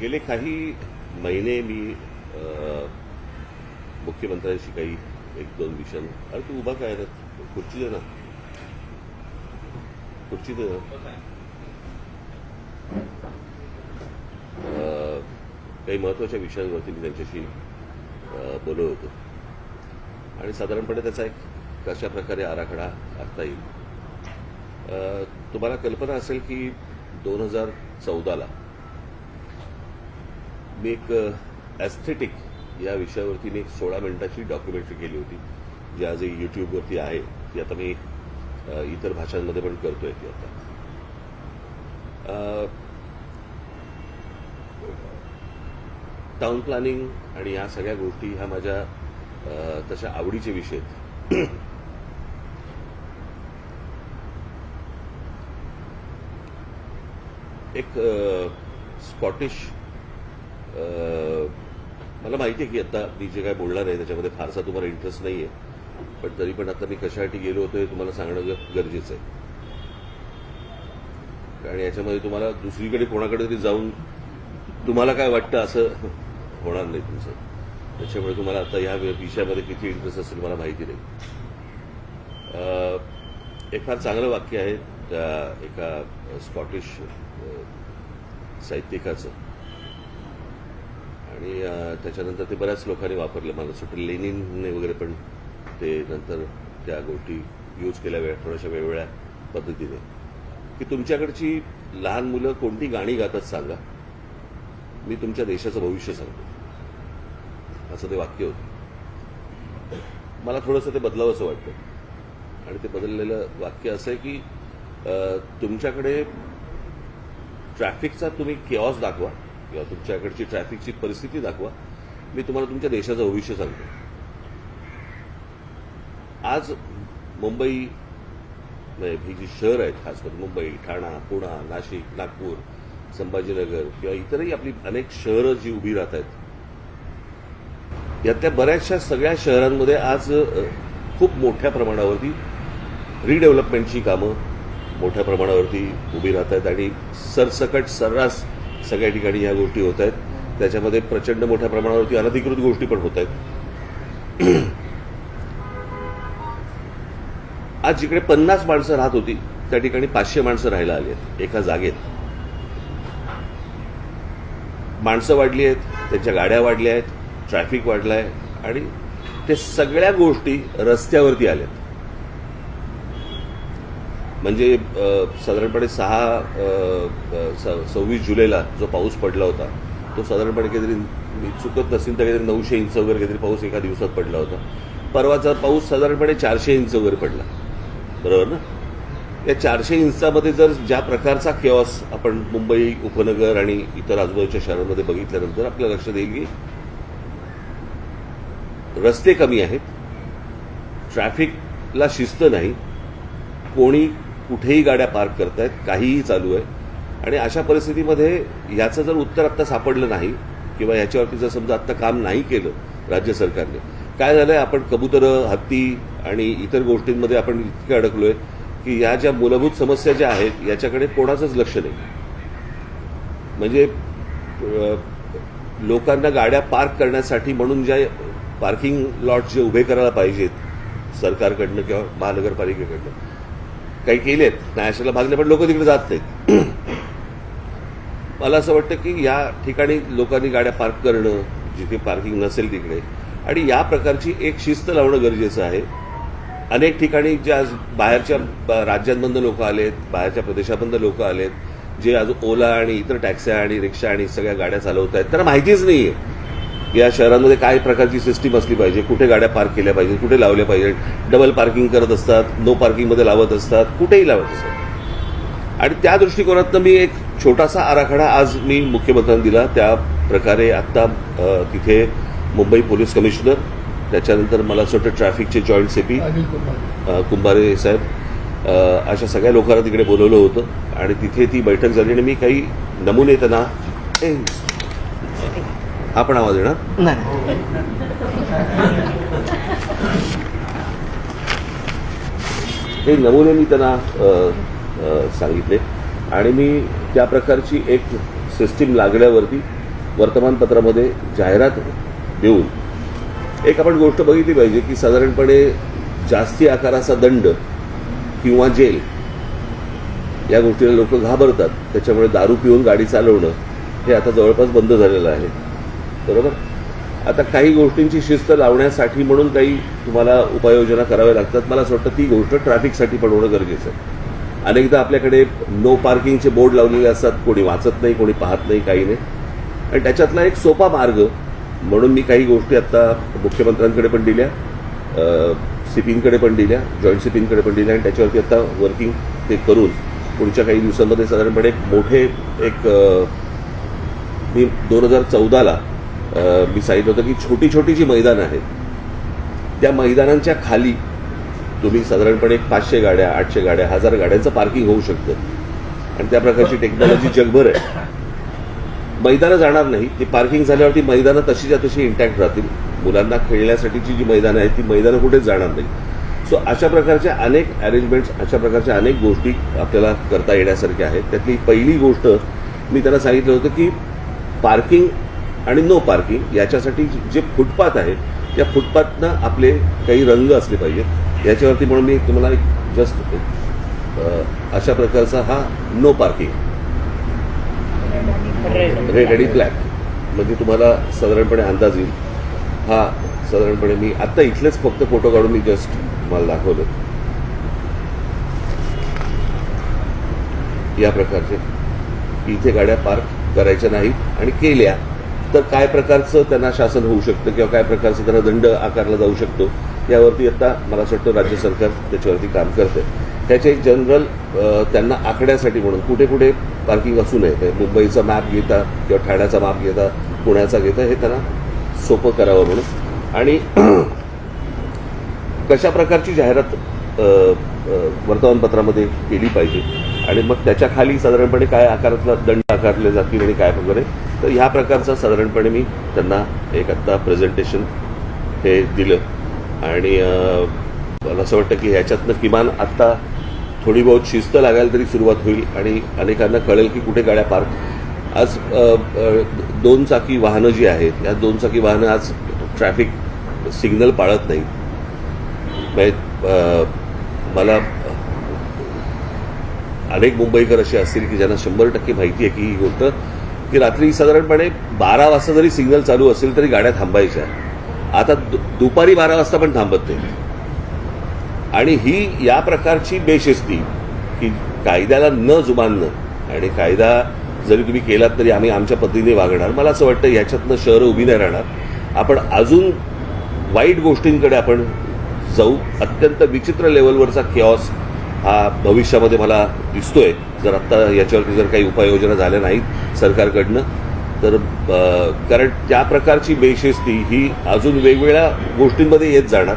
गेले काही महिने मी मुख्यमंत्र्यांशी काही एक दोन विषय अरे तू उभा काय खुर्ची दे ना. खुर्ची दे ना. काही महत्त्वाच्या विषयांवरती मी त्यांच्याशी बोलत होतो. आणि साधारणपणे त्याचा एक कशा प्रकारे आराखडा आखता येईल. तुम्हाला कल्पना असेल की दोन हजार चौदाला मी एक ॲस्थेटिक या विषयावरती मी एक सोळा मिनिटाची डॉक्युमेंटरी केली होती जी आजही यूट्यूबवरती आहे ती आता मी इतर भाषांमध्ये पण करतोय ती आता. टाऊन टाउन प्लॅनिंग आणि या सगळ्या गोष्टी ह्या माझ्या तशा आवडीचे विषय आहेत. एक स्कॉटिश मला माहिती आहे की आता मी जे काय बोलणार आहे त्याच्यामध्ये फारसा तुम्हाला इंटरेस्ट नाही आहे पण तरी पण आता मी कशासाठी गेलो होतो हे तुम्हाला सांगणं गरजेचं आहे. कारण याच्यामध्ये तुम्हाला दुसरीकडे कोणाकडे तरी जाऊन तुम्हाला काय वाटतं असं होणार नाही तुमचं. त्याच्यामुळे तुम्हाला आता ह्या विषयामध्ये किती इंटरेस्ट असेल मला माहिती नाही. एक फार चांगलं वाक्य आहे त्या एका स्कॉटिश साहित्यिकाचं. आणि त्याच्यानंतर ते बऱ्याच लोकांनी वापरलं. मला असं वाटतं लेनिनने वगैरे पण ते नंतर त्या गोष्टी यूज केल्या वेळ थोड्याशा वेगवेगळ्या पद्धतीने. की तुमच्याकडची लहान मुलं कोणती गाणी गातात सांगा? मी तुमच्या देशाचं भविष्य सांगतो. असं ते वाक्य होतं. मला थोडंसं ते बदलावं असं वाटतं. आणि ते बदललेलं वाक्य असं आहे की तुमच्याकडे ट्रॅफिकचा तुम्ही केऑस दाखवा. किंवा तुमच्याकडची ट्रॅफिकची परिस्थिती दाखवा. मी तुम्हाला तुमच्या देशाचं भविष्य सांगतो. आज मुंबई म्हणजे ही जी शहर आहेत खास करून मुंबई ठाणा पुणा नाशिक नागपूर संभाजीनगर किंवा इतरही आपली अनेक शहरं जी उभी राहत आहेत यातल्या बऱ्याचशा सगळ्या शहरांमध्ये आज खूप मोठ्या प्रमाणावरती रिडेव्हलपमेंटची कामं मोठ्या प्रमाणावरती उभी राहत आहेत आणि सरसकट सर्रास सगळ्या ठिकाणी ह्या गोष्टी होत आहेत. त्याच्यामध्ये प्रचंड मोठ्या प्रमाणावरती अनधिकृत गोष्टी पण होत आहेत. आज जिकडे पन्नास माणसं राहत होती त्या ठिकाणी पाचशे माणसं राहायला आली आहेत एका जागेत. माणसं वाढली आहेत त्यांच्या गाड्या वाढल्या आहेत ट्रॅफिक वाढलं आहे आणि ते सगळ्या गोष्टी रस्त्यावरती आल्यात. म्हणजे साधारणपणे सहा स- सव्वीस जुलैला जो पाऊस पडला होता तो साधारणपणे काहीतरी मी चुकत नसेल तर काहीतरी नऊशे इंच वगैरे काहीतरी पाऊस एका दिवसात पडला होता. परवाचा पाऊस साधारणपणे चारशे इंच वगैरे पडला. बरोबर ना? या चारशे इंचामध्ये जर ज्या प्रकारचा केऑस आपण मुंबई उपनगर आणि इतर आजूबाजूच्या शहरांमध्ये बघितल्यानंतर आपल्या लक्षात येईल की रस्ते कमी आहेत ट्रॅफिकला शिस्त नाही कोणी कुठेही गाड्या पार्क करतायत काहीही चालू आहे. आणि अशा परिस्थितीमध्ये याचं जर उत्तर आत्ता सापडलं नाही किंवा याच्यावरती जर समजा आत्ता काम नाही केलं राज्य सरकारने काय झालंय? आपण कबुतरं हत्ती आणि इतर गोष्टींमध्ये आपण इतके अडकलोय की या ज्या मूलभूत समस्या ज्या आहेत याच्याकडे कोणाचंच लक्ष नाही. म्हणजे लोकांना गाड्या पार्क करण्यासाठी म्हणून ज्या पार्किंग लॉट जे उभे करायला पाहिजेत सरकारकडनं किंवा महानगरपालिकेकडनं काही केलेत नाही अशाला भागले पण लोक तिकडे जात नाहीत. मला असं वाटतं की या ठिकाणी लोकांनी गाड्या पार्क करणं जिथे पार्किंग नसेल तिकडे आणि या प्रकारची एक शिस्त लावणं गरजेचं आहे. अनेक ठिकाणी ज्या बाहेरच्या राज्यांमधनं लोक आलेत बाहेरच्या प्रदेशामधनं लोक आलेत जे आज ओला आणि इतर टॅक्स्या आणि रिक्षा आणि सगळ्या गाड्या चालवत आहेत त्यांना माहितीच नाहीये. आहे या शहरांमध्ये काय प्रकारची सिस्टीम असली पाहिजे. कुठे गाड्या पार्क केल्या पाहिजेत कुठे लावल्या पाहिजेत डबल पार्किंग करत असतात नो पार्किंगमध्ये लावत असतात कुठेही लावत असतात. आणि त्या दृष्टिकोनातनं मी एक छोटासा आराखडा आज मी मुख्यमंत्र्यांना दिला. त्या प्रकारे आत्ता तिथे मुंबई पोलीस कमिशनर त्याच्यानंतर मला असं वाटतं ट्रॅफिकचे जॉईंट सीपी कुंभारे. साहेब अशा सगळ्या लोकांना तिकडे बोलवलं होतं. आणि तिथे ती बैठक झाली आणि मी काही नमुने त्यांना आपण आवाज येणार नाही हे नमुने मी त्यांना सांगितले. आणि मी त्या प्रकारची एक सिस्टीम लागल्यावरती वर्तमानपत्रामध्ये जाहिरात देऊन एक आपण गोष्ट बघितली पाहिजे की साधारणपणे जास्ती आकाराचा दंड किंवा जेल या गोष्टीला लोक घाबरतात. त्याच्यामुळे दारू पिऊन गाडी चालवणं हे आता जवळपास बंद झालेलं आहे. बरोबर? आता काही गोष्टींची शिस्त लावण्यासाठी म्हणून काही तुम्हाला उपाययोजना कराव्या लागतात. मला असं वाटतं ती गोष्ट ट्रॅफिकसाठी पण होणं गरजेचं आहे. अनेकदा आपल्याकडे नो पार्किंगचे बोर्ड लावलेले असतात. कोणी वाचत नाही कोणी पाहत नाही काही नाही. आणि त्याच्यातला एक सोपा मार्ग म्हणून मी काही गोष्टी आता मुख्यमंत्र्यांकडे पण दिल्या सिपिंगकडे पण दिल्या जॉईंट सिपिंगकडे पण दिल्या. आणि त्याच्यावरती आता वर्किंग ते करून पुढच्या काही दिवसांमध्ये साधारणपणे एक मोठे एक मी दोन हजार चौदाला मी सांगितलं होतं की छोटी छोटी जी मैदानं आहेत त्या मैदानांच्या खाली तुम्ही साधारणपणे पाचशे गाड्या आठशे गाड्या हजार गाड्यांचं पार्किंग होऊ शकतं. आणि त्या प्रकारची टेक्नॉलॉजी जगभर आहे. मैदानं जाणार नाही ती पार्किंग झाल्यावरती मैदानं तशीच्या तशी इंटॅक्ट राहतील. मुलांना खेळण्यासाठीची जी मैदानं आहेत ती मैदानं कुठेच जाणार नाही. सो अशा प्रकारच्या अनेक अरेंजमेंट्स अशा प्रकारच्या अनेक गोष्टी आपल्याला करता येण्यासारख्या आहेत. त्यातली पहिली गोष्ट मी त्यांना सांगितलं होतं की पार्किंग आणि नो पार्किंग याच्यासाठी जे फुटपाथ आहेत त्या फुटपाथनं आपले काही रंग असले पाहिजेत. याच्यावरती म्हणून मी तुम्हाला एक जस्ट अशा प्रकारचा हा नो पार्किंग. रेड आणि ब्लॅक म्हणजे तुम्हाला साधारणपणे अंदाज येईल. हा साधारणपणे मी आता इथलेच फक्त फोटो काढून मी जस्ट मला दाखवलं या प्रकारचे इथे गाड्या पार्क करायच्या नाहीत आणि केल्या तर काय प्रकारचं त्यांना शासन होऊ शकतं किंवा काय प्रकारचं त्यांना दंड आकारला जाऊ शकतो यावरती आता मला असं वाटतं राज्य सरकार त्याच्यावरती काम करते त्याचे एक जनरल त्यांना आखण्यासाठी म्हणून कुठे कुठे पार्किंग असू नये. मुंबईचा मॅप घेता किंवा ठाण्याचा मॅप घेता पुण्याचा घेता हे त्यांना सोपं करावं म्हणून. आणि कशा प्रकारची जाहिरात वर्तमानपत्रामध्ये केली पाहिजे? आणि मग त्याच्याखाली साधारणपणे काय आकारातला दंड आकारले जातील आणि काय वगैरे? तर ह्या प्रकारचं साधारणपणे मी त्यांना एक आत्ता प्रेझेंटेशन हे दिलं. आणि मला असं वाटतं की ह्याच्यातनं किमान आत्ता थोडी बहुत शिस्त लागायला तरी सुरुवात होईल आणि अनेकांना कळेल की कुठे गाड्या पार्क. आज दोन चाकी वाहनं जी आहेत या दोन चाकी वाहनं आज ट्रॅफिक सिग्नल पाळत नाही म्हणजे, मला अनेक मुंबईकर असे असतील की ज्यांना शंभर टक्के माहिती आहे की ही गोष्ट की रात्री साधारणपणे बारा वाजता जरी सिग्नल चालू असेल तरी गाड्या थांबायच्या. आता दु- दुपारी बारा वाजता पण थांबत नाही. आणि ही या प्रकारची बेशिस्ती की कायद्याला न जुमानणं आणि कायदा जरी तुम्ही केलात तरी आम्ही आमच्या पद्धतीने वागणार. मला असं वाटतं याच्यातनं शहरं उभी नाही राहणार. आपण अजून वाईट गोष्टींकडे आपण जाऊ. अत्यंत विचित्र लेवलवरचा क्यॉस हा भविष्यामध्ये मला दिसतोय. जर आत्ता याच्यावरती जर काही उपाययोजना झाल्या नाहीत सरकारकडनं. तर कारण त्या प्रकारची बेशिस्ती ही अजून वेगवेगळ्या गोष्टींमध्ये येत जाणार.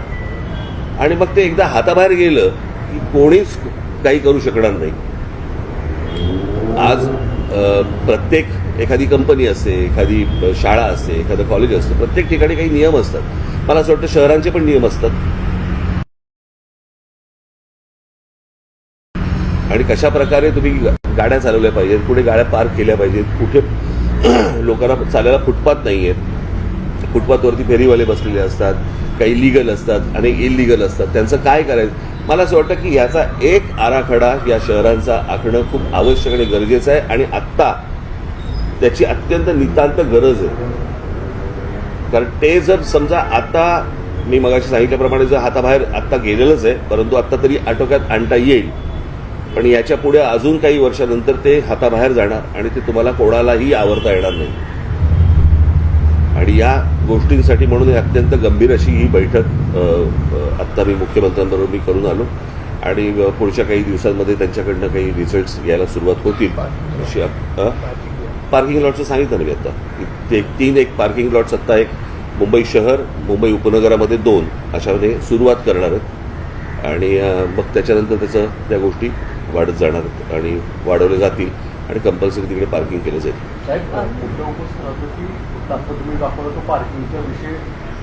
आणि मग ते एकदा हाताबाहेर गेलं की कोणीच काही करू शकणार नाही. आज प्रत्येक एखादी कंपनी असते एखादी शाळा असते एखादं कॉलेज असतं प्रत्येक ठिकाणी काही नियम असतात. मला असं वाटतं शहरांचे पण नियम असतात. आणि कशा प्रकारे तुम्ही गाड्या चालवल्या पाहिजेत कुठे गाड्या पार्क केल्या पाहिजेत कुठे लोकांना चालायला फुटपाथ नाही आहेत फुटपाथवरती फेरीवाले बसलेले असतात काही लिगल असतात आणि इलिगल असतात. त्यांचं काय करायचं? मला असं वाटतं की याचा एक आराखडा या शहरांचा आखणं खूप आवश्यक आणि गरजेचं आहे आणि आत्ता त्याची अत्यंत नितांत गरज आहे. कारण ते जर समजा आता मी मगाशी सांगितल्याप्रमाणे जर हाताबाहेर आत्ता गेलेलंच आहे परंतु आत्ता तरी आटोक्यात आणता येईल. पण याच्यापुढे अजून काही वर्षानंतर ते हाताबाहेर जाणार आणि ते तुम्हाला कोणालाही आवरता येणार नाही. आणि या गोष्टींसाठी म्हणून हे अत्यंत गंभीर अशी ही बैठक आत्ता मी मुख्यमंत्र्यांबरोबर मी करून आलो. आणि पुढच्या काही दिवसांमध्ये त्यांच्याकडनं काही रिझल्ट्स यायला सुरुवात होतील. अशी पार्किंग लॉटचं सांगितलं ना मी आता. ते तीन एक पार्किंग लॉट्स आत्ता एक मुंबई शहर मुंबई उपनगरामध्ये दोन अशामध्ये सुरुवात करणार आहेत. आणि मग त्याच्यानंतर त्याचं त्या गोष्टी वाढत जाणार आणि वाढवले जातील आणि कंपल्सरी तिकडे पार्किंग केलं जाईल. साहेब मुद्दा उपस्थित राहतो की आता तुम्ही दाखवला तो पार्किंगचा विषय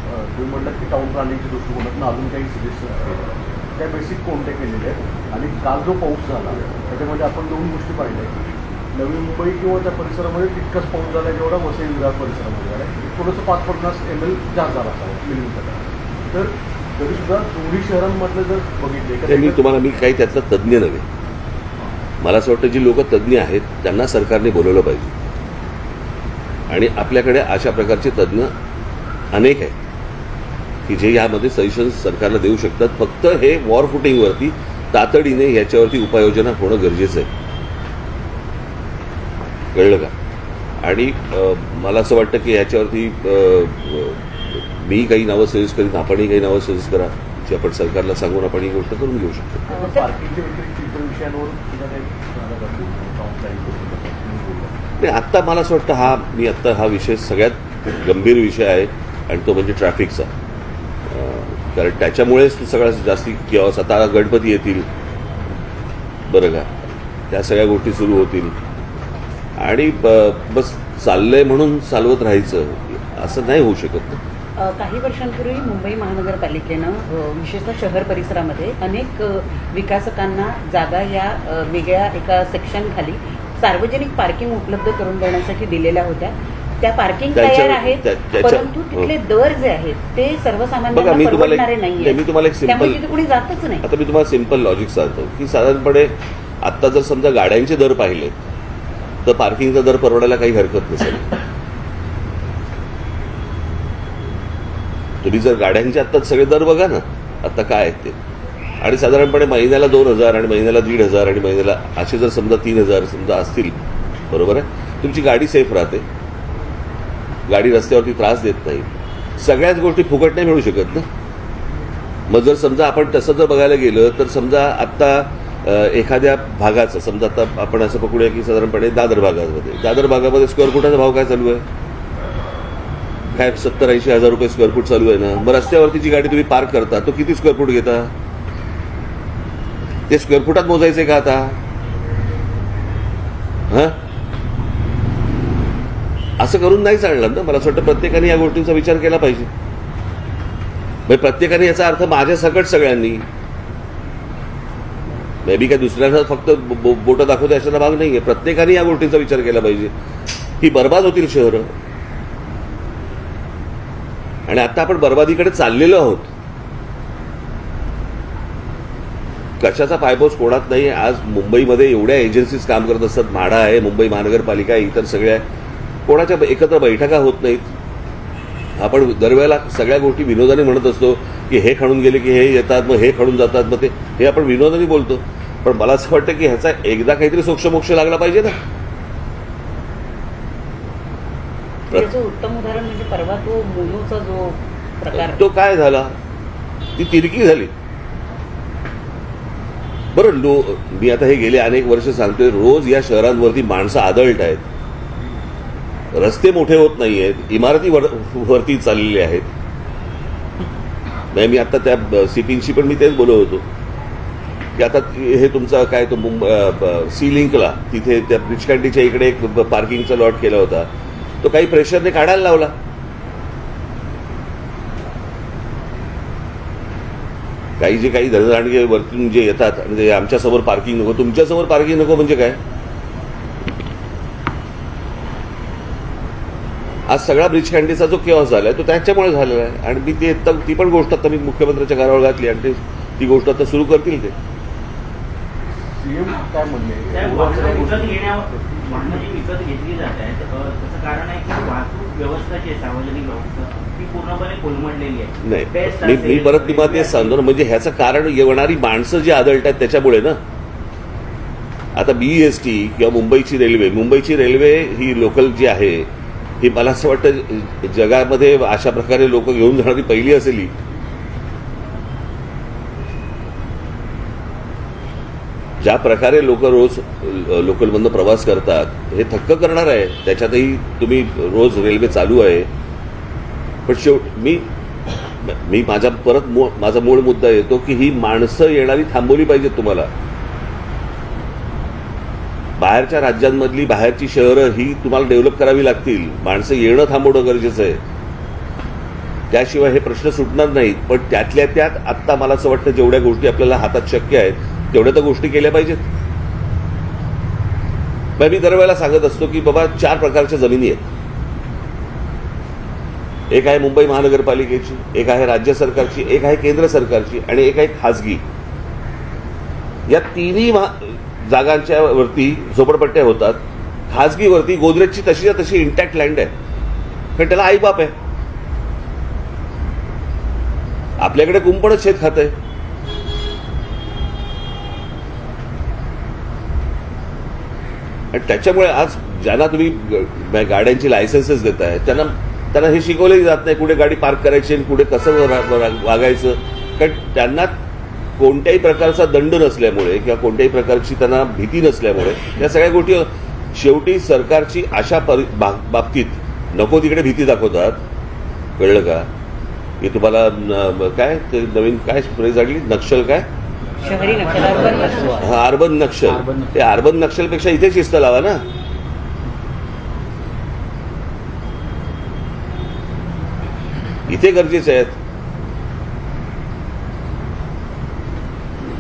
अं, तुम्ही म्हणलात की टाऊन प्लॅनिंगच्या दृष्टिकोनातून अजून काही सजेशन त्या बेसिक कोणत्या केलेल्या आहेत? आणि काल जो पाऊस झाला त्याच्यामध्ये आपण दोन गोष्टी पाहिल्या की नवी मुंबई किंवा त्या परिसरामध्ये तितकाच पाऊस झाला जेवढा वसई विरार परिसरामध्ये झाला थोडंसं पाच पन्नास एम एल जास्त झाला असावा मिलिमीटर तर तरी सुद्धा दोन्ही शहरांमधलं जर बघितले मी तुम्हाला मी काही त्यातला तज्ज्ञ नव्हे. मला असं वाटतं जी लोक तज्ज्ञ आहेत त्यांना सरकारने बोलवलं पाहिजे. आणि आपल्याकडे अशा प्रकारचे तज्ज्ञ अनेक आहेत की जे यामध्ये सजेशन सरकारला देऊ शकतात. फक्त हे वॉर फुटिंगवरती तातडीने याच्यावरती उपाययोजना होणं गरजेचं आहे. कळलं का? आणि मला असं वाटतं की याच्यावरती मी काही नावं सजेस्ट करीन आपणही काही नावं सजेस्ट करा. जे आपण सरकारला सांगून आपण ही गोष्ट करून घेऊ शकतो. नाही आत्ता मला असं वाटतं हा मी आत्ता हा विषय सगळ्यात गंभीर विषय आहे आणि तो म्हणजे ट्रॅफिकचा कारण त्याच्यामुळेच तो सगळ्यात जास्ती किंवा आता गणपती येतील. बरं का? त्या सगळ्या गोष्टी सुरू होतील. आणि ब- बस चाललंय म्हणून चालवत राहायचं. असं नाही होऊ शकत. काही वर्षांपूर्वी मुंबई महानगरपालिकेनं विशेषतः शहर परिसरामध्ये अनेक विकासकांना जागा या वेगळ्या एका सेक्शन खाली सार्वजनिक पार्किंग उपलब्ध करून देण्यासाठी दिलेल्या होत्या. त्या पार्किंग तयार आहेत परंतु तिथले दर जे आहेत ते सर्वसामान्यांना एक- परवडणारे नाही, नाहीये त्यामुळे तिथे कुणी जातच नाही. आता मी तुम्हाला सिंपल लॉजिक सांगतो की साधारणपणे आत्ता जर समजा गाड्यांचे दर पाहिले तर पार्किंगचा दर परवडायला काही हरकत नसेल. तुम्ही जर गाड्यांचे आत्ताच सगळे दर बघा ना आत्ता काय आहेत ते. आणि साधारणपणे महिन्याला दोन हजार आणि महिन्याला दीड हजार आणि महिन्याला असे जर समजा तीन हजार समजा असतील बरोबर आहे? तुमची गाडी सेफ राहते. गाडी रस्त्यावरती त्रास देत नाही. सगळ्याच गोष्टी फुकट नाही मिळू शकत ना. मग जर समजा आपण तसं जर बघायला गेलं तर समजा आत्ता एखाद्या भागाचं समजा आता आपण असं पकडूया की साधारणपणे दादर भागामध्ये. दादर भागामध्ये स्क्वेअर फुटाचा भाव काय चालू आहे? काय सत्तर ऐंशी हजार रुपये स्क्वेअर फूट चालू आहे ना? मग रस्त्यावरती जी गाडी तुम्ही पार्क करता तो किती स्क्वेअर फूट घेता? ते स्क्वेअर फुटात मोजायचे का आता? हा? असं करून नाही चालणार ना? मला असं वाटतं प्रत्येकाने या गोष्टींचा विचार केला पाहिजे. म्हणजे प्रत्येकाने याचा अर्थ माझ्या सकट सगळ्यांनी. मे बी काय दुसऱ्यांना फक्त बोटं दाखवते अशाला भाग नाहीये. प्रत्येकाने या गोष्टींचा विचार केला पाहिजे. ही बर्बाद होतील शहरं. आणि आता आपण बर्बादीकडे चाललेलो आहोत. कशाचा पायपोस कोणात नाही आज मुंबईमध्ये एवढ्या एजन्सीज काम करत असतात म्हाडा आहे मुंबई महानगरपालिका आहे, इतर सगळ्या कोणाच्या एकत्र बैठका होत नाहीत. आपण दरवेळेला सगळ्या गोष्टी विनोदाने म्हणत असतो की हे खणून गेले की हे येतात मग हे खणून जातात मग ते हे आपण विनोदाने बोलतो. पण मला असं वाटतं की ह्याचा एकदा काहीतरी सोक्षमोक्ष लागला पाहिजे ना. त्याचं उत्तम उदाहरण म्हणजे परवा तो जो प्रकार. तो काय झाला? ती तिरकी झाली. बरं लो मी आता हे गेले अनेक वर्ष सांगतोय रोज या शहरांवरती माणसं आदळत आहेत. रस्ते मोठे होत नाही आहेत इमारती वर, वरती चाललेल्या आहेत. नाही मी आता त्या सिपिंगशी पण मी तेच बोलत होतो. की आता हे तुमचा काय तो मुंबई सी लिंकला तिथे त्या ब्रिज कॅन्टीच्या इकडे एक पार्किंगचा लॉट केला होता. तो काही प्रेशरने काढायला लावला. काही जे काही धनदांडगे वरतून जे येतात आणि ते आमच्यासमोर पार्किंग नको तुमच्यासमोर पार्किंग नको म्हणजे काय? आज सगळा ब्रिज कॅन्टीचा जो केव्हा झालाय तो त्याच्यामुळे झालेला आहे. आणि मी ते ती पण गोष्ट आता मी मुख्यमंत्र्यांच्या घरावर घातली आणि ते ती गोष्ट आता सुरू करतील ते. वाहनं विकत जी घेतली जात आहेत त्याचं कारण आहे की वाहतूक व्यवस्था जी आहे सार्वजनिक व्यवस्था. ती पूर्णपणे कोलमडलेली आहे. नाही मी असेल, परत तुम्हाला तेच सांगतो ना म्हणजे ह्याचं कारण येणारी माणसं जी आदळतात त्याच्यामुळे ना. आता बीईएसटी किंवा मुंबईची रेल्वे मुंबईची रेल्वे ही लोकल जी आहे ही मला असं वाटतं जगामध्ये अशा प्रकारे लोक घेऊन जाणारी पहिली असेल ही ज्या प्रकारे लोक रोज लोकलमधनं प्रवास करतात हे थक्क करणार आहे. त्याच्यातही तुम्ही रोज रेल्वे चालू आहे. पण शेवट मी मी माझा परत माझा मूळ मुद्दा येतो की ही माणसं येणारी थांबवली पाहिजेत तुम्हाला. बाहेरच्या राज्यांमधली बाहेरची शहरं ही तुम्हाला डेव्हलप करावी लागतील. माणसं येणं थांबवणं गरजेचं आहे. त्याशिवाय हे प्रश्न सुटणार नाहीत. पण त्यातल्या त्यात आत्ता मला असं वाटतं जेवढ्या गोष्टी आपल्याला हातात शक्य आहेत तेवढ्या तर गोष्टी केल्या पाहिजेत. मी दरवेळेला सांगत असतो की बाबा चार प्रकारच्या जमिनी आहेत. एक आहे मुंबई महानगरपालिकेची एक आहे राज्य सरकारची एक आहे केंद्र सरकारची आणि एक आहे खासगी. या तिन्ही जागांच्या वरती झोपडपट्ट्या होतात. खासगीवरती गोदरेजची तशीच्या तशी इंटॅक्ट लँड आहे. कारण त्याला आईबाप आहे. आपल्याकडे कुंपणच शेत खात आहे आणि त्याच्यामुळे आज ज्यांना तुम्ही ग- गाड्यांची लायसन्सेस आहे त्यांना त्यांना हे शिकवलंही जात नाही कुठे गाडी पार्क करायची आणि कुठे कसं वागायचं. कारण त्यांना कोणत्याही प्रकारचा दंड नसल्यामुळे किंवा कोणत्याही प्रकारची त्यांना भीती नसल्यामुळे या सगळ्या गोष्टी शेवटी सरकारची अशा परि बा- बाबतीत नको तिकडे भीती दाखवतात. कळलं का? की तुम्हाला न- काय? ते नवीन काय फ्रेज आणली? नक्षल काय? शहरी नक्षल अर्बन नक्षल. हा अर्बन नक्षल. ते अर्बन नक्षलपेक्षा इथे शिस्त लावा ना. इथे गरजेचे आहेत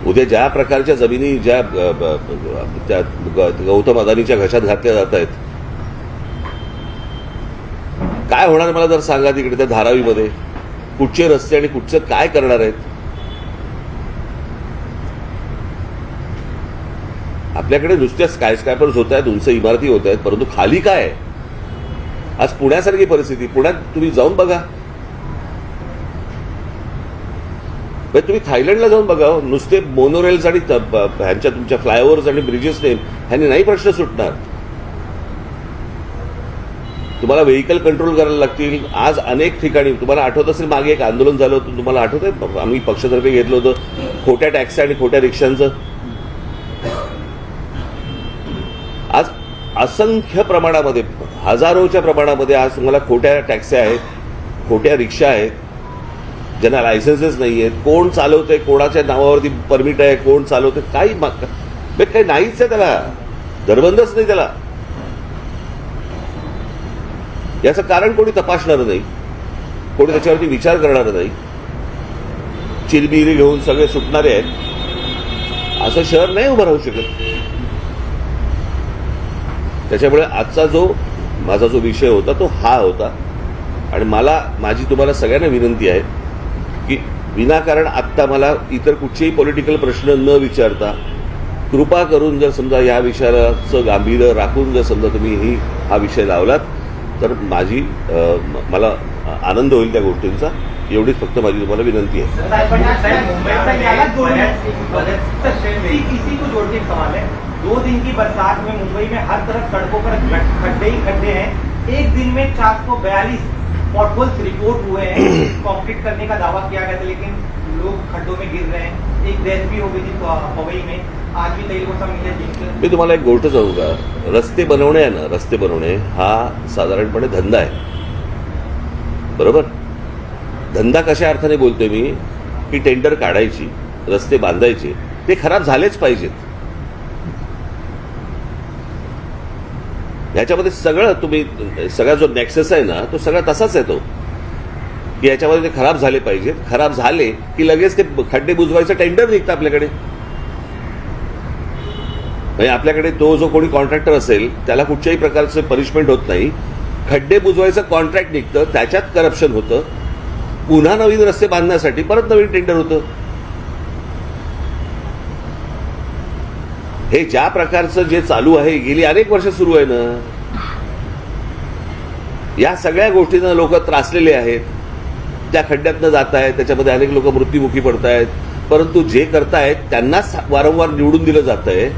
उद्या ज्या प्रकारच्या जमिनी ज्या त्या ग- गौतम अदानीच्या घशात घातल्या जात आहेत. काय होणार मला जर सांगा तिकडे त्या धारावीमध्ये? कुठचे रस्ते आणि कुठचं काय करणार आहेत? आपल्याकडे नुसत्या स्कायस्क्रॅपर्स होत आहेत उंच इमारती होत आहेत परंतु खाली काय आहे? आज पुण्यासारखी परिस्थिती पुण्यात तुम्ही जाऊन बघा. म्हणजे तुम्ही थायलंडला जाऊन बघा हो. नुसते मोनोरेल्स आणि ह्यांच्या तुमच्या फ्लायओव्हर्स आणि ब्रिजेस नेम ह्यांनी नाही प्रश्न सुटणार. तुम्हाला व्हेकल कंट्रोल करायला लागतील. आज अनेक ठिकाणी तुम्हाला आठवत असेल मागे एक आंदोलन झालं होतं तुम्हाला आठवत आहे आम्ही पक्षतर्फे घेतलं होतं खोट्या टॅक्सी आणि खोट्या रिक्षांचं आज असंख्य प्रमाणामध्ये हजारोच्या प्रमाणामध्ये आज तुम्हाला खोट्या टॅक्सी आहेत खोट्या रिक्षा आहेत ज्यांना लायसन्सेस नाही आहेत कोण चालवतंय कोणाच्या नावावरती परमिट आहे कोण चालवतंय काही काही नाहीच आहे त्याला. धरबंदच नाही त्याला. याचं कारण कोणी तपासणार नाही. कोणी त्याच्यावरती विचार करणार नाही. चिरबिरी घेऊन सगळे सुटणारे आहेत. असं शहर नाही उभं राहू शकत. त्याच्यामुळे आजचा जो माझा जो विषय होता तो हा होता आणि मला माझी तुम्हाला सगळ्यांना विनंती आहे की विनाकारण आत्ता मला इतर कुठचेही पॉलिटिकल प्रश्न न विचारता कृपा करून जर समजा या विषयाचं गांभीर्य राखून जर समजा तुम्ही ही हा विषय लावलात तर माझी मला आनंद होईल त्या गोष्टींचा एवढीच फक्त माझी तुम्हाला विनंती आहे दो दिन की बरसात में मुंबई में हर तरफ सड़कों पर खड्डे ही खड्डे हैं। एक दिन में चार सौ बयालीस पॉटहोल्स रिपोर्ट हुए हैं। कंक्रीट करने का दावा किया गया था लेकिन लोग खड्डों में गिर रहे हैं। एक डेथ भी हो गई थी पवई में। आज भी मिले मी तुम्हाला एक गोष्ट सांगू का रस्ते बनवणे आहे ना रस्ते बनवणे हा साधारणपणे धंदा आहे. बरोबर? धंदा कशा अर्थाने बोलतोय मी? की टेंडर काढायची रस्ते बांधायचे ते खराब झालेच पाहिजेत. याच्यामध्ये सगळं तुम्ही सगळा जो नेक्सेस आहे ना तो सगळा तसाच आहे तो. की याच्यामध्ये ते खराब झाले पाहिजेत. खराब झाले की लगेच ते खड्डे बुजवायचं टेंडर निघतं आपल्याकडे. म्हणजे आपल्याकडे तो जो कोणी कॉन्ट्रॅक्टर असेल त्याला कुठच्याही प्रकारचं पनिशमेंट होत नाही. खड्डे बुजवायचं कॉन्ट्रॅक्ट निघतं त्याच्यात करप्शन होतं. पुन्हा नवीन रस्ते बांधण्यासाठी परत नवीन टेंडर होतं. हे ज्या प्रकारचं जे चालू आहे गेली अनेक वर्ष सुरू आहे ना या सगळ्या गोष्टींना लोक त्रासलेले आहेत. त्या खड्ड्यातनं जात आहेत त्याच्यामध्ये अनेक लोक मृत्युमुखी पडत आहेत. परंतु जे करतायत त्यांनाच वारंवार निवडून दिलं जात आहे.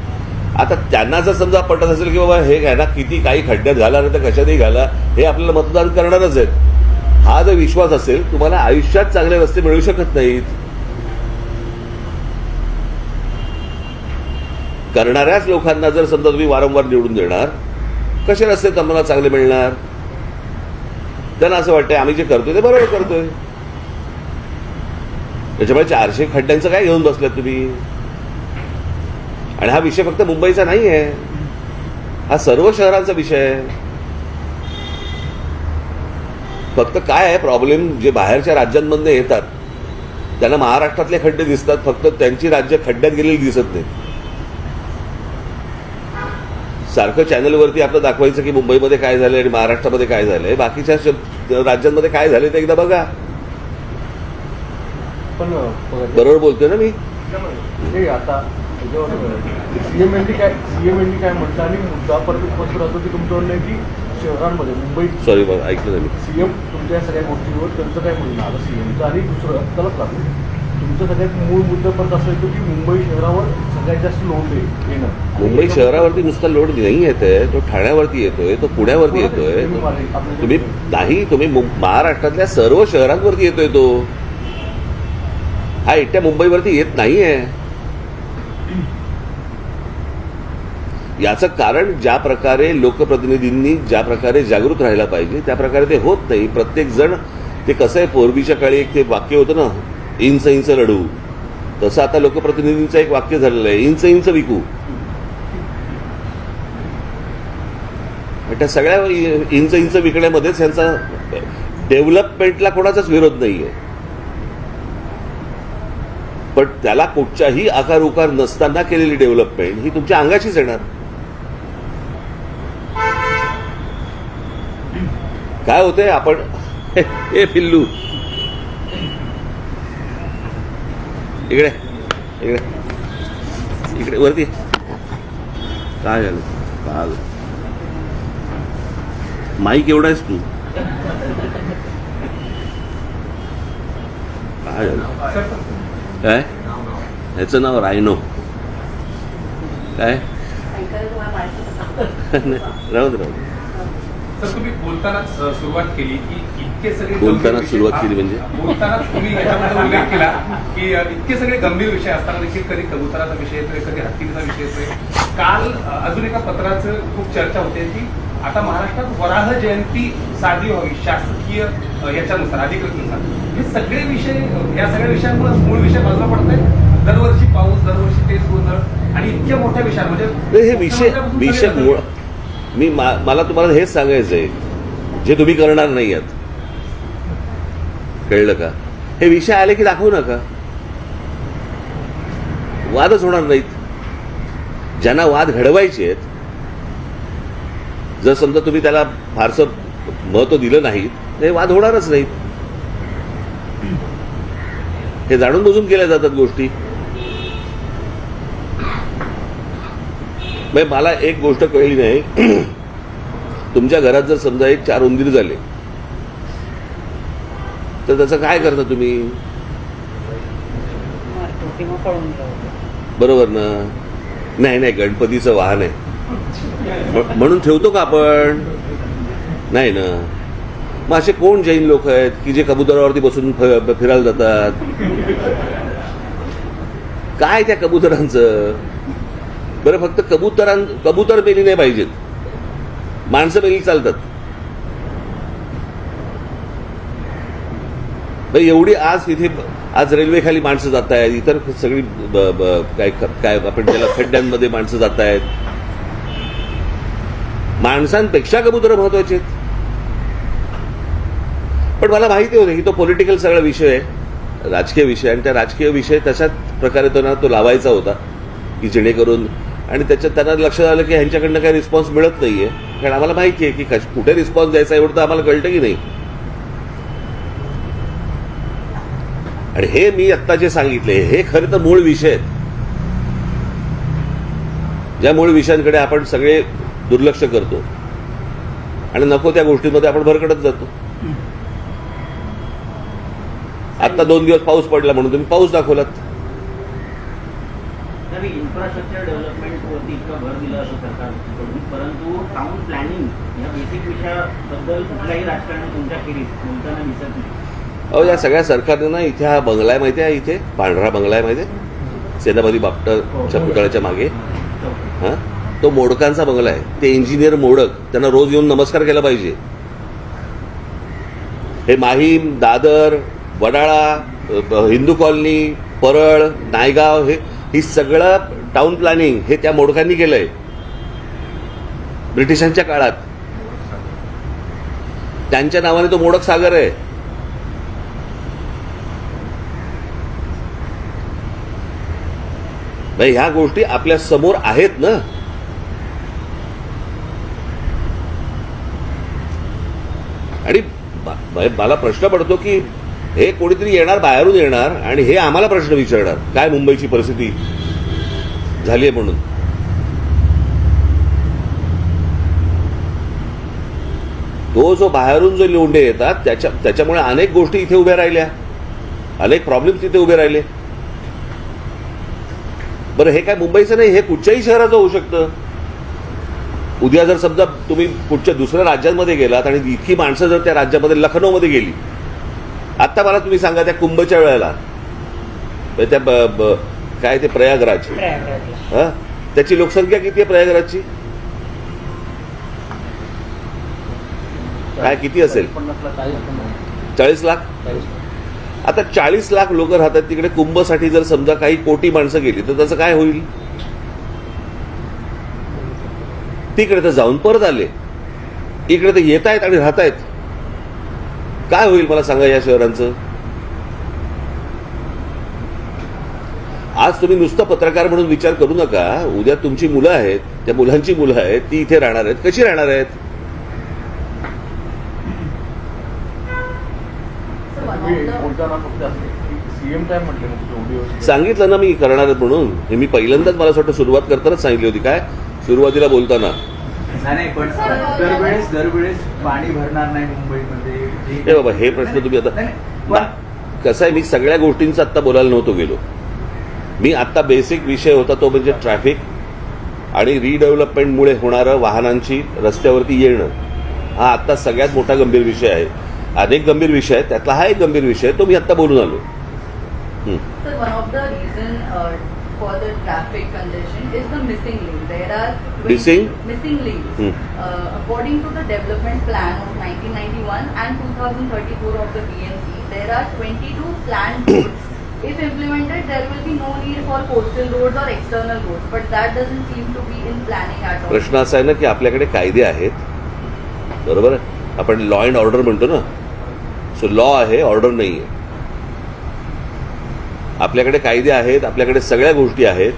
आता त्यांना जर समजा पटत असेल की बाबा हे घ्या किती काही खड्ड्यात घाला नाही तर कशातही घाला हे आपल्याला मतदान करणारच आहेत. हा जर विश्वास असेल तुम्हाला आयुष्यात चांगले रस्ते मिळू शकत नाहीत. करणाऱ्याच लोकांना जर समजा तुम्ही वारंवार निवडून देणार कसे रस्ते तुम्हाला चांगले मिळणार? त्यांना असं वाटतंय आम्ही जे करतोय ते बरोबर करतोय. त्याच्यामुळे चारशे खड्ड्यांचं काय घेऊन बसलात तुम्ही? आणि हा विषय फक्त मुंबईचा नाही आहे हा सर्व शहरांचा विषय आहे. फक्त काय आहे प्रॉब्लेम जे बाहेरच्या राज्यांमधनं येतात त्यांना महाराष्ट्रातले खड्डे दिसतात फक्त त्यांची राज्य खड्ड्यात गेलेली दिसत नाहीत. सारखं चॅनलवरती आपलं दाखवायचं की मुंबईमध्ये काय झालंय आणि महाराष्ट्रामध्ये काय झालंय. बाकीच्या राज्यांमध्ये काय झालंय ते एकदा बघा. पण बरोबर बोलतोय ना मी? आता काय काय आणि मुद्दा परत उपस्थित राहतो की शहरांमध्ये मुंबईत सॉरी बघा ऐकलं मी. सीएम तुमच्या सगळ्या गोष्टींवर त्यांचं काय म्हणणं आलं सीएमचं आणि दुसरं त्यालाच लागलं तुमचं सगळ्यात मूळ मुद्दा परत असं येतो की मुंबई शहरावर सगळ्यात जास्त लोड आहे येणं. मुंबई शहरावरती नुसता लोड नाही येतोय तो ठाण्यावरती येतोय तो पुण्यावरती येतोय. तुम्ही नाही तुम्ही महाराष्ट्रातल्या सर्व शहरांवरती येतोय तो. हा एकट्या मुंबईवरती येत नाहीये. याचं कारण ज्या प्रकारे लोकप्रतिनिधींनी ज्या प्रकारे जागृत राहायला पाहिजे त्या प्रकारे ते होत नाही. प्रत्येक जण ते कसं आहे पूर्वीच्या काळी एक ते वाक्य होतं ना इंच इंच लढू तसं आता लोकप्रतिनिधींचं एक वाक्य झालेलं आहे इंच इंच विकू. त्या सगळ्या इंच इंच विकण्यामध्येच यांचा डेव्हलपमेंटला कोणाचाच विरोध नाहीये. पण त्याला कुठच्याही आकार उकार नसताना केलेली डेव्हलपमेंट ही तुमच्या अंगाशीच येणार. काय होते आपण हे पिल्लू इकडे इकडे. इकडे वरती. काय झालं? काय झालं? माईक एवढा आहेस तू. काय झालं? काय? ह्याचं नाव रायनो. काय? राहू राहू. तर तुम्ही बोलतानाच अ, सुरुवात केली की इतके सगळे विषय- सुरुवात केली म्हणजे? बोलतानाच तुम्ही याच्यामध्ये उल्लेख केला की इतके सगळे गंभीर विषय असताना देखील कधी कबुतराचा विषय येतोय कधी हत्तीचा विषय येतोय. काल अजून एका पत्राचं खूप चर्चा होते की आता महाराष्ट्रात वराह जयंती साजरी व्हावी शासकीय याच्यानुसार अधिकृतनुसार. हे सगळे विषय या सगळ्या विषयांमुळे मूळ विषय बाजूला पडत आहे दरवर्षी पाऊस दरवर्षी तेच गोंधळ आणि इतक्या मोठ्या विषयां म्हणजे नाही, हे विषय विषय मी मा- मला तुम्हाला हेच सांगायचं आहे जे तुम्ही करणार नाही आहात कळलं का? हे विषय आले की दाखवू नका. वादच होणार नाहीत. ज्यांना वाद घडवायचे आहेत जर समजा तुम्ही त्याला फारसं महत्त्व दिलं नाही तर हे वाद होणारच नाहीत. हे जाणून बुजून केल्या जातात गोष्टी. म्हणजे मला एक गोष्ट कळली नाही. तुमच्या घरात जर समजा एक चार उंदीर झाले तर त्याचं काय करता तुम्ही? बरोबर ना? नाही नाही गणपतीचं वाहन आहे. म्हणून ठेवतो का आपण? नाही ना? मग असे कोण जैन लोक आहेत की जे कबुतरावरती बसून फिरायला जातात? काय त्या कबुतरांचं? बरं फक्त कबुतरां कबुतर मेली नाही पाहिजेत. माणसं मेली चालतात. बरं, एवढी आज तिथे आज रेल्वे खाली माणसं जात आहेत इतर सगळी काय काय आपण त्याला खड्ड्यांमध्ये माणसं जात आहेत माणसांपेक्षा कबुतर महत्त्वाचे आहेत. पण मला माहिती होतं की तो पॉलिटिकल सगळा विषय आहे राजकीय विषय आणि त्या राजकीय विषय तशाच प्रकारे तो ना तो लावायचा होता की जेणेकरून आणि त्याच्यात त्यांना लक्षात आलं की ह्यांच्याकडनं काही रिस्पॉन्स मिळत नाहीये. कारण आम्हाला माहिती आहे की कश- कुठे रिस्पॉन्स द्यायचा एवढं तर आम्हाला कळतं की नाही. आणि हे मी आत्ता जे सांगितले हे खरं तर मूळ विषय आहेत. ज्या मूळ विषयांकडे आपण सगळे दुर्लक्ष करतो. आणि नको त्या गोष्टींमध्ये आपण भरकडत जातो. आता दोन दिवस पाऊस पडला म्हणून तुम्ही पाऊस दाखवलात. इन्फ्रास्ट्रक्चर डेव्हलपमेंटवरती इतका भर दिला असं सरकारकडून. परंतु टाउन प्लॅनिंग या बेसिक विषयाबद्दल कुठल्याही राजकारणी तुमच्या खेरीज बोलताना दिसत नाही. अहो या सगळ्या सरकारने ना इथे हा बंगला आहे माहिती आहे इथे? पांढरा बंगला आहे माहिती आहे? सेनापती बापटाच्या पुतळ्याच्या मागे. हा. तो मोडकांचा बंगला आहे. ते इंजिनियर मोडक त्यांना रोज येऊन नमस्कार केला पाहिजे. हे माहीम दादर वडाळा हिंदू कॉलनी परळ नायगाव हे ही सगळं टाउन प्लॅनिंग हे त्या मोडकांनी केलंय. ब्रिटिशांच्या काळात. त्यांच्या नावाने तो मोडक सागर आहे. ह्या गोष्टी आपल्यासमोर आहेत ना? आणि मला प्रश्न पडतो की हे कोणीतरी येणार बाहेरून येणार आणि हे आम्हाला प्रश्न विचारणार. काय मुंबईची परिस्थिती? झाली आहे म्हणून. तो जो बाहेरून जो लोंढे येतात त्याच्या त्याच्यामुळे अनेक गोष्टी इथे उभ्या राहिल्या. अनेक प्रॉब्लेम्स इथे उभे राहिले. बरं हे काय मुंबईचं नाही हे कुठच्याही शहराचं होऊ शकतं. उद्या जर समजा तुम्ही कुठच्या दुसऱ्या राज्यांमध्ये गेलात आणि इतकी माणसं जर त्या राज्यामध्ये लखनौमध्ये गेली. आत्ता मला तुम्ही सांगा त्या कुंभच्या वेळेला. म्हणजे त्या ब- ब- काय ते प्रयागराज. हा? त्याची लोकसंख्या किती आहे प्रयागराजची? काय किती असेल. चाळीस लाख? आता चाळीस लाख लोक राहतात तिकडे कुंभसाठी जर समजा काही कोटी माणसं गेली तर त्याचं काय होईल? तिकडे तर जाऊन परत आले. इकडे तर येत आहेत आणि राहत आहेत काय होईल मला सांगा या शहरांचं? आज तुम्ही नुसतं पत्रकार म्हणून विचार करू नका. उद्या तुमची मुलं आहेत त्या मुलांची मुलं आहेत ती इथे राहणार आहेत. कशी राहणार आहेत? सांगितलं ना मी करणार आहेत म्हणून. हे मी पहिल्यांदाच मला वाटतं सुरुवात करतानाच सांगितली होती. काय? सुरुवातीला बोलताना. नाही नाही, पण दरवेळेस दरवेळेस पाणी भरणार नाही मुंबईमध्ये. जे- हे बाबा हे प्रश्न तुम्ही आता कसं आहे मी सगळ्या गोष्टींचा आत्ता बोलायला नव्हतो गेलो. मी आत्ता बेसिक विषय होता तो म्हणजे ट्रॅफिक आणि रिडेव्हलपमेंटमुळे होणारं वाहनांची रस्त्यावरती येणं. हा आत्ता सगळ्यात मोठा गंभीर विषय आहे. अनेक गंभीर विषय आहेत. त्यातला हा एक गंभीर विषय आहे तो मी आत्ता बोलून आलो. अकॉर्डिंग टू दोन If implemented, there will be no need for coastal roads or external roads, but that doesn't seem to be in planning at all. प्रश्न असा आहे ना की आपल्याकडे कायदे आहेत. बरोबर आहे? आपण लॉ अँड ऑर्डर म्हणतो ना. सो लॉ आहे ऑर्डर नाही आहे. आपल्याकडे कायदे आहेत आपल्याकडे सगळ्या गोष्टी आहेत.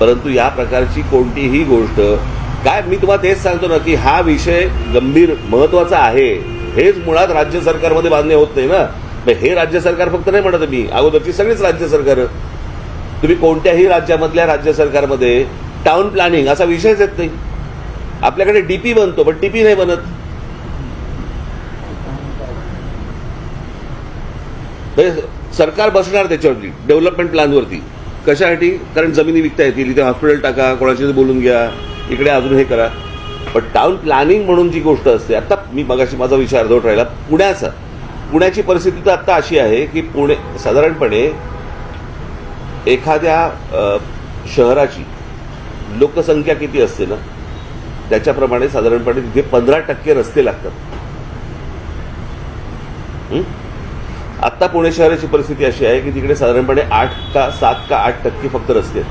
परंतु या प्रकारची कोणतीही गोष्ट काय मी तुम्हाला तेच सांगतो ना की हा विषय गंभीर महत्त्वाचा आहे. हेच मुळात राज्य सरकारमध्ये बांधणे होत नाही ना. मग हे राज्य सरकार फक्त नाही म्हणत मी. अगोदरची सगळीच राज्य सरकार. तुम्ही कोणत्याही राज्यामधल्या राज्य सरकारमध्ये टाउन प्लॅनिंग असा विषयच येत नाही. आपल्याकडे डीपी बनतो पण टीपी नाही बनत. म्हणजे सरकार बसणार त्याच्यावरती डेव्हलपमेंट प्लॅनवरती कशासाठी? कारण जमिनी विकता येतील इथे हॉस्पिटल टाका कोणाशी बोलून घ्या इकडे अजून हे करा. पण टाउन प्लॅनिंग म्हणून जी गोष्ट असते आता मी मगाशी माझा विचार अर्धवट राहिला पुण्याचा. पुण्याची परिस्थिती तर आत्ता अशी आहे की पुणे साधारणपणे एखाद्या शहराची लोकसंख्या किती असते ना त्याच्याप्रमाणे साधारणपणे तिथे पंधरा टक्के रस्ते लागतात. आत्ता पुणे शहराची परिस्थिती अशी आहे की तिकडे साधारणपणे आठ का सात का आठ टक्के फक्त रस्ते आहेत.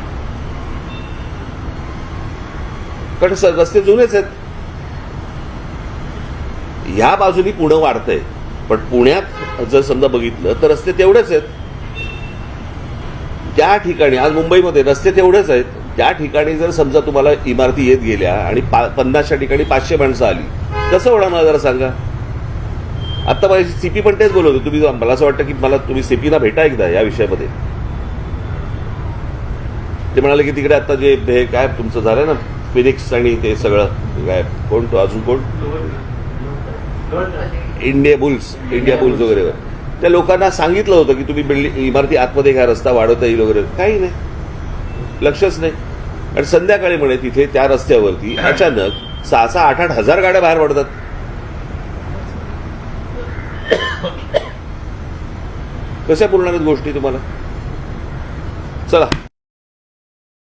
कारण रस्ते जुनेच आहेत. ह्या बाजूनी पुणे वाढतंय. पण पुण्यात जर समजा बघितलं तर रस्ते तेवढेच आहेत. त्या ठिकाणी आज मुंबईमध्ये रस्ते तेवढेच आहेत. त्या ठिकाणी जर समजा तुम्हाला इमारती येत गेल्या आणि पा पन्नासच्या ठिकाणी पाचशे माणसं आली कसं होणार मला जरा सांगा? आता माझी सीपी पण तेच बोलवतो तुम्ही मला असं वाटतं की मला तुम्ही सीपीला भेटा एकदा या विषयामध्ये. ते म्हणाले की तिकडे आता जे हे काय तुमचं झालं ना फिनिक्स आणि ते सगळं काय कोण तो? अजून कोण? इंडिया बुल्स इंडिया बुल्स वगैरे. त्या लोकांना सांगितलं होतं की तुम्ही बिल्डिंग इमारती आतमध्ये घ्या रस्ता वाढवता येईल वगैरे. काही नाही. लक्षच नाही. आणि संध्याकाळी म्हणे तिथे त्या रस्त्यावरती अचानक सहा सहा आठ आठ हजार गाड्या बाहेर पडतात. कशा पूर्ण गोष्टी तुम्हाला? चला.